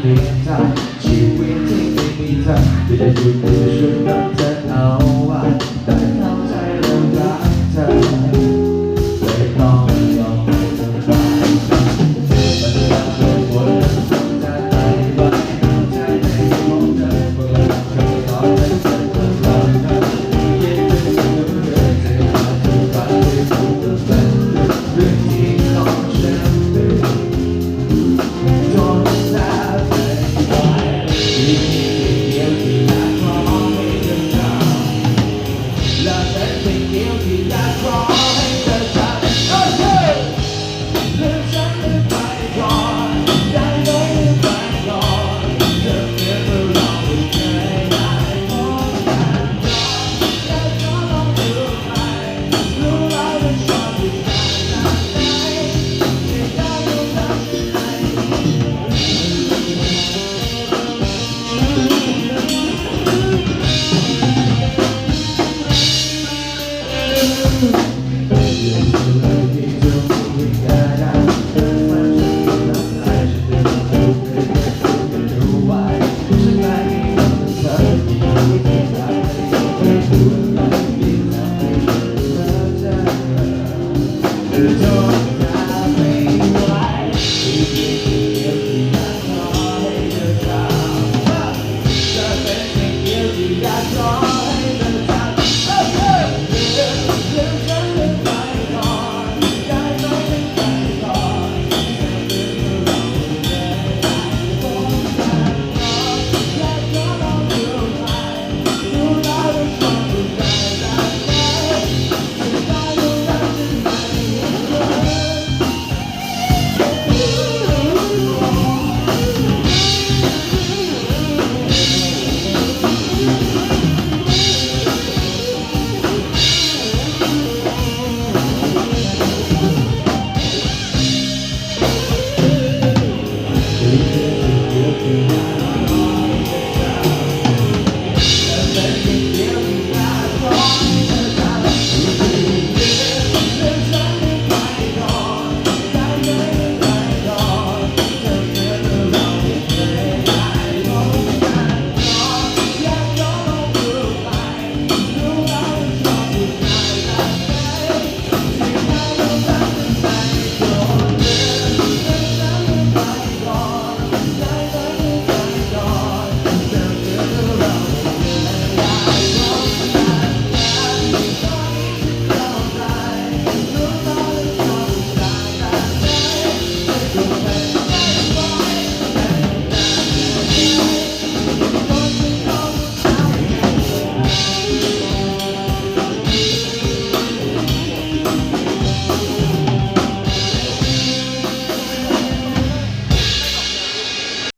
เปลี่ยนทาชีวิตที่ไม่มีทางจะได้หยู่จะช่วยมันจะเอาไว้